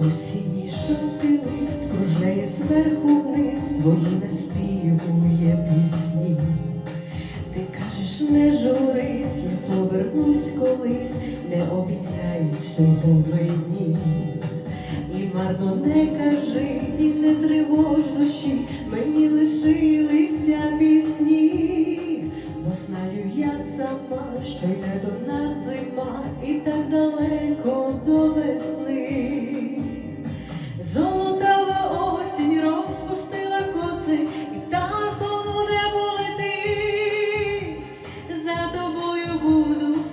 Осінній жовтий лист кружляє зверху вниз, свої наспівує пісні. Ти кажеш, не журись, я повернусь колись, не обіцяю цього мені. І марно не кажи, і не тривож душі, мені лишилися пісні, бо знаю я сама, що йде до нас зима, і так далеко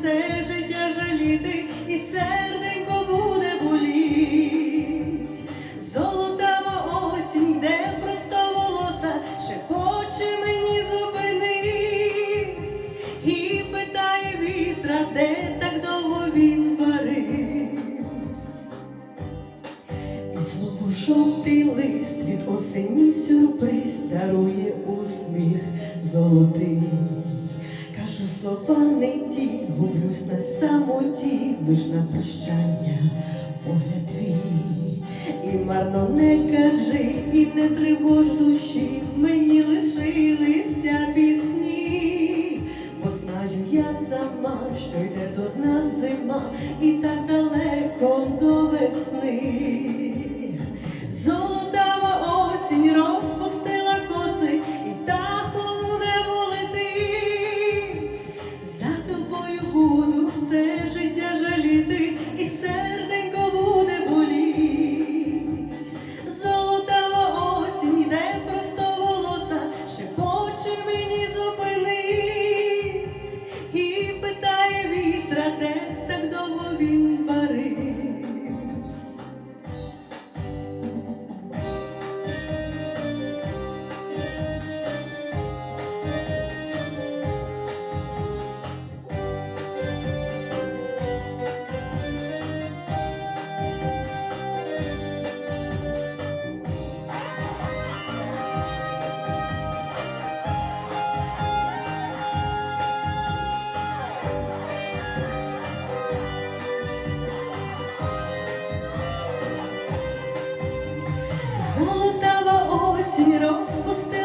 все життя жаліти, і серденько буде боліть. Золотава осінь йде просто волоса, шепоче мені зупинись, і питає вітра, де так довго він парився. І знову жовтий лист від осені сюрприз дарує усміх золотий. Кажу слова не ті, гублюсь на самоті, лиш на прощання погляд твій. І марно не кажи, і не тривож душі, мені лишилися пісні, бо знаю я сама, що йде до нас зима, і так далеко до весни. tirou os